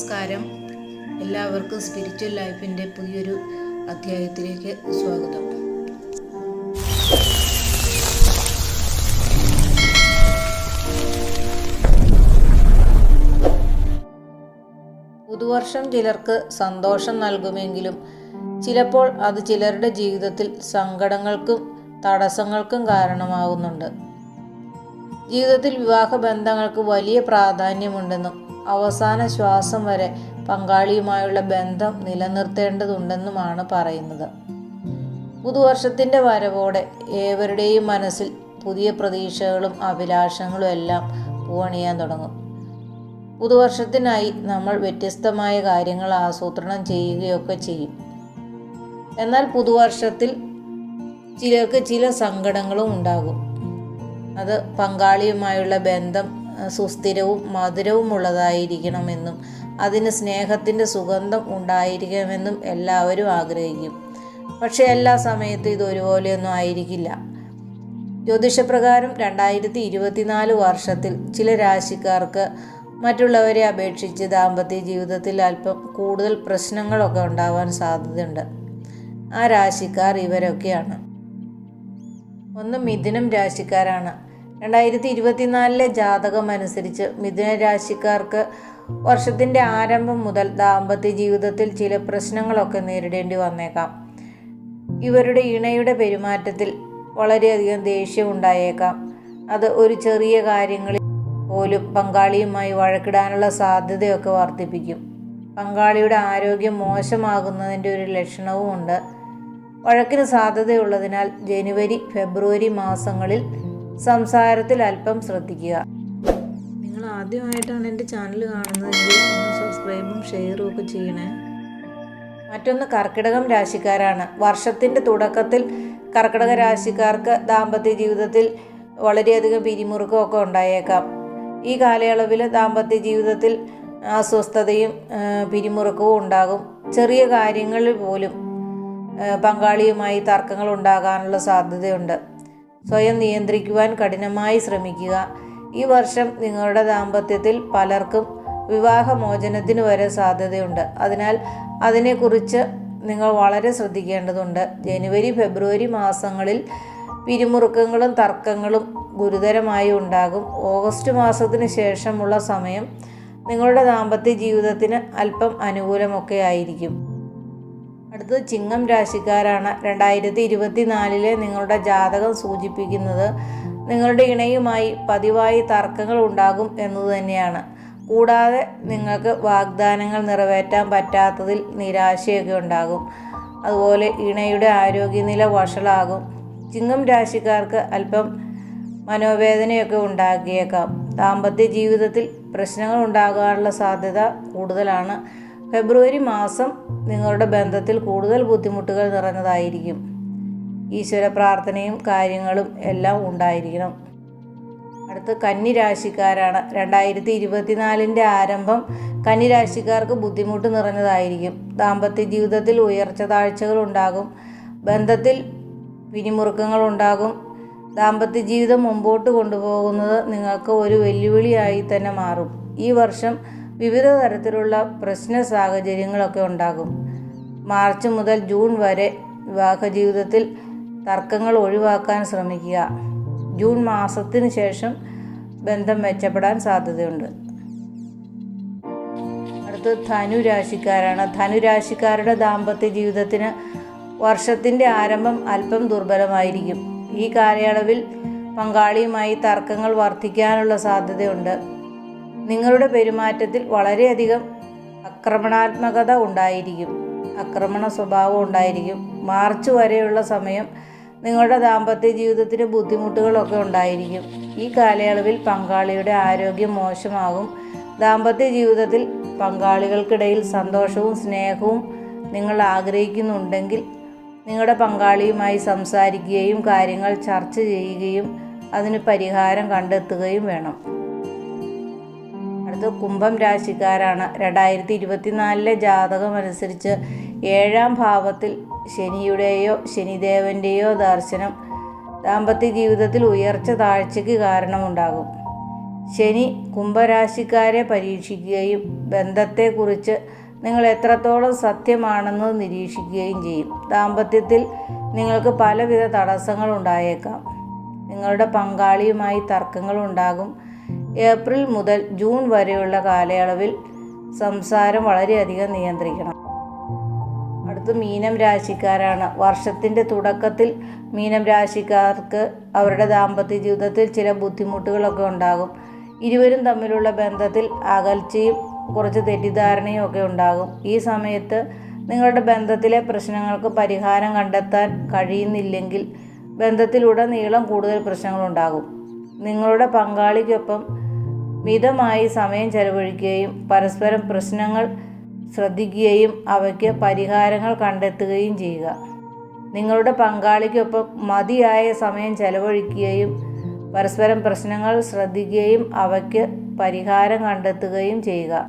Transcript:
നമസ്കാരം. എല്ലാവർക്കും സ്പിരിച്വൽ ലൈഫിന്റെ പുതിയൊരു അധ്യായത്തിലേക്ക് സ്വാഗതം. പുതുവർഷം ചിലർക്ക് സന്തോഷം നൽകുമെങ്കിലും ചിലപ്പോൾ അത് ചിലരുടെ ജീവിതത്തിൽ സങ്കടങ്ങൾക്കും തടസ്സങ്ങൾക്കും കാരണമാകുന്നുണ്ട് ജീവിതത്തിൽ വിവാഹ ബന്ധങ്ങൾക്ക് വലിയ പ്രാധാന്യമുണ്ടെന്നും അവസാന ശ്വാസം വരെ പങ്കാളിയുമായുള്ള ബന്ധം നിലനിർത്തേണ്ടതുണ്ടെന്നുമാണ് പറയുന്നത്. പുതുവർഷത്തിന്റെ വരവോടെ ഏവരുടെയും മനസ്സിൽ പുതിയ പ്രതീക്ഷകളും അഭിലാഷങ്ങളും എല്ലാം പൂവണിയാൻ തുടങ്ങും. പുതുവർഷത്തിനായി നമ്മൾ വ്യത്യസ്തമായ കാര്യങ്ങൾ ആസൂത്രണം ചെയ്യുകയൊക്കെ ചെയ്യും. എന്നാൽ പുതുവർഷത്തിൽ ചിലർക്ക് ചില സങ്കടങ്ങളും ഉണ്ടാകും. അത് പങ്കാളിയുമായുള്ള ബന്ധം സുസ്ഥിരവും മധുരവുമുള്ളതായിരിക്കണമെന്നും അതിന് സ്നേഹത്തിന്റെ സുഗന്ധം ഉണ്ടായിരിക്കണമെന്നും എല്ലാവരും ആഗ്രഹിക്കും. പക്ഷേ എല്ലാ സമയത്തും ഇത് ഒരുപോലെയൊന്നും ആയിരിക്കില്ല. ജ്യോതിഷപ്രകാരം രണ്ടായിരത്തി ഇരുപത്തിനാല് വർഷത്തിൽ ചില രാശിക്കാർക്ക് മറ്റുള്ളവരെ അപേക്ഷിച്ച് ദാമ്പത്യ ജീവിതത്തിൽ അല്പം കൂടുതൽ പ്രശ്നങ്ങളൊക്കെ ഉണ്ടാവാൻ സാധ്യതയുണ്ട്. ആ രാശിക്കാർ ഇവരൊക്കെയാണ്. ഒന്ന് മിഥുനം രാശിക്കാരാണ്. രണ്ടായിരത്തി ഇരുപത്തിനാലിലെ ജാതകം അനുസരിച്ച് മിഥുന രാശിക്കാർക്ക് വർഷത്തിന്റെ ആരംഭം മുതൽ ദാമ്പത്യ ജീവിതത്തിൽ ചില പ്രശ്നങ്ങളൊക്കെ നേരിടേണ്ടി വന്നേക്കാം. ഇവരുടെ ഇണയുടെ പെരുമാറ്റത്തിൽ വളരെയധികം ദേഷ്യം ഉണ്ടായേക്കാം. അത് ഒരു ചെറിയ കാര്യങ്ങളിൽ പോലും പങ്കാളിയുമായി വഴക്കിടാനുള്ള സാധ്യതയൊക്കെ വർദ്ധിപ്പിക്കും. പങ്കാളിയുടെ ആരോഗ്യം മോശമാകുന്നതിന്റെ ഒരു ലക്ഷണവുമുണ്ട്. വഴക്കിന് സാധ്യതയുള്ളതിനാൽ ജനുവരി ഫെബ്രുവരി മാസങ്ങളിൽ സംസാരത്തിൽ അല്പം ശ്രദ്ധിക്കുക. നിങ്ങൾ ആദ്യമായിട്ടാണ് എന്റെ ചാനൽ കാണുന്നതെങ്കിൽ ഒന്ന് സബ്സ്ക്രൈബും ഷെയറും ഒക്കെ ചെയ്യണേ. മറ്റൊന്ന് കർക്കിടകം രാശിക്കാരാണ്. വർഷത്തിന്റെ തുടക്കത്തിൽ കർക്കിടക രാശിക്കാർക്ക് ദാമ്പത്യ ജീവിതത്തിൽ വളരെയധികം പിരിമുറുക്കമൊക്കെ ഉണ്ടായേക്കാം. ഈ കാലയളവിൽ ദാമ്പത്യ ജീവിതത്തിൽ അസ്വസ്ഥതയും പിരിമുറുക്കവും ഉണ്ടാകും. ചെറിയ കാര്യങ്ങളിൽ പോലും പങ്കാളിയുമായി തർക്കങ്ങൾ ഉണ്ടാകാനുള്ള സാധ്യതയുണ്ട്. സ്വയം നിയന്ത്രിക്കുവാൻ കഠിനമായി ശ്രമിക്കുക. ഈ വർഷം നിങ്ങളുടെ ദാമ്പത്യത്തിൽ പലർക്കും വിവാഹമോചനത്തിന് വരെ സാധ്യതയുണ്ട്. അതിനാൽ അതിനെക്കുറിച്ച് നിങ്ങൾ വളരെ ശ്രദ്ധിക്കേണ്ടതുണ്ട്. ജനുവരി ഫെബ്രുവരി മാസങ്ങളിൽ പിരിമുറുക്കങ്ങളും തർക്കങ്ങളും ഗുരുതരമായി ഉണ്ടാകും. ഓഗസ്റ്റ് മാസത്തിന് ശേഷമുള്ള സമയം നിങ്ങളുടെ ദാമ്പത്യ ജീവിതത്തിന് അല്പം അനുകൂലമൊക്കെ ആയിരിക്കും. അടുത്തത് ചിങ്ങം രാശിക്കാരാണ്. രണ്ടായിരത്തി ഇരുപത്തിനാലിലെ നിങ്ങളുടെ ജാതകം സൂചിപ്പിക്കുന്നത് നിങ്ങളുടെ ഇണയുമായി പതിവായി തർക്കങ്ങൾ ഉണ്ടാകും എന്നത് തന്നെയാണ്. കൂടാതെ നിങ്ങൾക്ക് വാഗ്ദാനങ്ങൾ നിറവേറ്റാൻ പറ്റാത്തതിൽ നിരാശയൊക്കെ ഉണ്ടാകും. അതുപോലെ ഇണയുടെ ആരോഗ്യനില വഷളാകും. ചിങ്ങം രാശിക്കാർക്ക് അല്പം മനോവേദനയൊക്കെ ഉണ്ടാക്കിയേക്കാം. ദാമ്പത്യ ജീവിതത്തിൽ പ്രശ്നങ്ങൾ ഉണ്ടാകാനുള്ള സാധ്യത കൂടുതലാണ്. ഫെബ്രുവരി മാസം നിങ്ങളുടെ ബന്ധത്തിൽ കൂടുതൽ ബുദ്ധിമുട്ടുകൾ നിറഞ്ഞതായിരിക്കും. ഈശ്വര പ്രാർത്ഥനയും കാര്യങ്ങളും എല്ലാം ഉണ്ടായിരിക്കണം. അടുത്ത് കന്നി രാശിക്കാരാണ് രണ്ടായിരത്തി ഇരുപത്തിനാലിന്റെ ആരംഭം കന്നി രാശിക്കാർക്ക് ബുദ്ധിമുട്ട് നിറഞ്ഞതായിരിക്കും. ദാമ്പത്യ ജീവിതത്തിൽ ഉയർച്ച താഴ്ചകൾ ഉണ്ടാകും. ബന്ധത്തിൽ പിരിമുറുക്കങ്ങൾ ഉണ്ടാകും. ദാമ്പത്യ ജീവിതം മുമ്പോട്ട് കൊണ്ടുപോകുന്നത് നിങ്ങൾക്ക് ഒരു വെല്ലുവിളിയായി തന്നെ മാറും. ഈ വർഷം വിവിധ തരത്തിലുള്ള പ്രശ്ന സാഹചര്യങ്ങളൊക്കെ ഉണ്ടാകും. മാർച്ച് മുതൽ ജൂൺ വരെ വിവാഹ ജീവിതത്തിൽ തർക്കങ്ങൾ ഒഴിവാക്കാൻ ശ്രമിക്കുക. ജൂൺ മാസത്തിന് ശേഷം ബന്ധം മെച്ചപ്പെടാൻ സാധ്യതയുണ്ട്. അടുത്ത് ധനുരാശിക്കാരാണ് ധനുരാശിക്കാരുടെ ധനു രാശിക്കാരുടെ ദാമ്പത്യ ജീവിതത്തിന് വർഷത്തിന്റെ ആരംഭം അല്പം ദുർബലമായിരിക്കും. ഈ കാലയളവിൽ പങ്കാളിയുമായി തർക്കങ്ങൾ വർദ്ധിക്കാനുള്ള സാധ്യതയുണ്ട്. നിങ്ങളുടെ പെരുമാറ്റത്തിൽ വളരെയധികം ആക്രമണാത്മകത ഉണ്ടായിരിക്കും. ആക്രമണ സ്വഭാവം ഉണ്ടായിരിക്കും. മാർച്ച് വരെയുള്ള സമയം നിങ്ങളുടെ ദാമ്പത്യ ജീവിതത്തിന് ബുദ്ധിമുട്ടുകളൊക്കെ ഉണ്ടായിരിക്കും. ഈ കാലയളവിൽ പങ്കാളിയുടെ ആരോഗ്യം മോശമാകും. ദാമ്പത്യ ജീവിതത്തിൽ പങ്കാളികൾക്കിടയിൽ സന്തോഷവും സ്നേഹവും നിങ്ങൾ ആഗ്രഹിക്കുന്നുണ്ടെങ്കിൽ നിങ്ങളുടെ പങ്കാളിയുമായി സംസാരിക്കുകയും കാര്യങ്ങൾ ചർച്ച ചെയ്യുകയും അതിന് പരിഹാരം കണ്ടെത്തുകയും വേണം. അടുത്ത കുംഭം രാശിക്കാരാണ്. രണ്ടായിരത്തി ഇരുപത്തിനാലിലെ ജാതകം അനുസരിച്ച് ഏഴാം ഭാവത്തിൽ ശനിയുടെയോ ശനിദേവന്റെയോ ദർശനം ദാമ്പത്യ ജീവിതത്തിൽ ഉയർച്ച താഴ്ചയ്ക്ക് കാരണമുണ്ടാകും. ശനി കുംഭരാശിക്കാരെ പരീക്ഷിക്കുകയും ബന്ധത്തെക്കുറിച്ച് നിങ്ങൾ എത്രത്തോളം സത്യമാണെന്ന് നിരീക്ഷിക്കുകയും ചെയ്യും. ദാമ്പത്യത്തിൽ നിങ്ങൾക്ക് പലവിധ തടസ്സങ്ങൾ ഉണ്ടായേക്കാം നിങ്ങളുടെ പങ്കാളിയുമായി തർക്കങ്ങൾ ഉണ്ടാകും ഏപ്രിൽ മുതൽ ജൂൺ വരെയുള്ള കാലയളവിൽ സംസാരം വളരെയധികം നിയന്ത്രിക്കണം. അടുത്ത് മീനം രാശിക്കാരാണ്. വർഷത്തിന്റെ തുടക്കത്തിൽ മീനം രാശിക്കാർക്ക് അവരുടെ ദാമ്പത്യ ജീവിതത്തിൽ ചില ബുദ്ധിമുട്ടുകളൊക്കെ ഉണ്ടാകും. ഇരുവരും തമ്മിലുള്ള ബന്ധത്തിൽ അകൽച്ചയും കുറച്ച് തെറ്റിദ്ധാരണയും ഒക്കെ ഉണ്ടാകും. ഈ സമയത്ത് നിങ്ങളുടെ ബന്ധത്തിലെ പ്രശ്നങ്ങൾക്ക് പരിഹാരം കണ്ടെത്താൻ കഴിയുന്നില്ലെങ്കിൽ ബന്ധത്തിലുടനീളം കൂടുതൽ പ്രശ്നങ്ങളുണ്ടാകും. നിങ്ങളുടെ പങ്കാളിക്കൊപ്പം മിതമായി സമയം ചെലവഴിക്കുകയും പരസ്പരം പ്രശ്നങ്ങൾ ശ്രദ്ധിക്കുകയും അവയ്ക്ക് പരിഹാരങ്ങൾ കണ്ടെത്തുകയും ചെയ്യുക. നിങ്ങളുടെ പങ്കാളിക്കൊപ്പം മതിയായ സമയം ചെലവഴിക്കുകയും പരസ്പരം പ്രശ്നങ്ങൾ ശ്രദ്ധിക്കുകയും അവയ്ക്ക് പരിഹാരം കണ്ടെത്തുകയും ചെയ്യുക.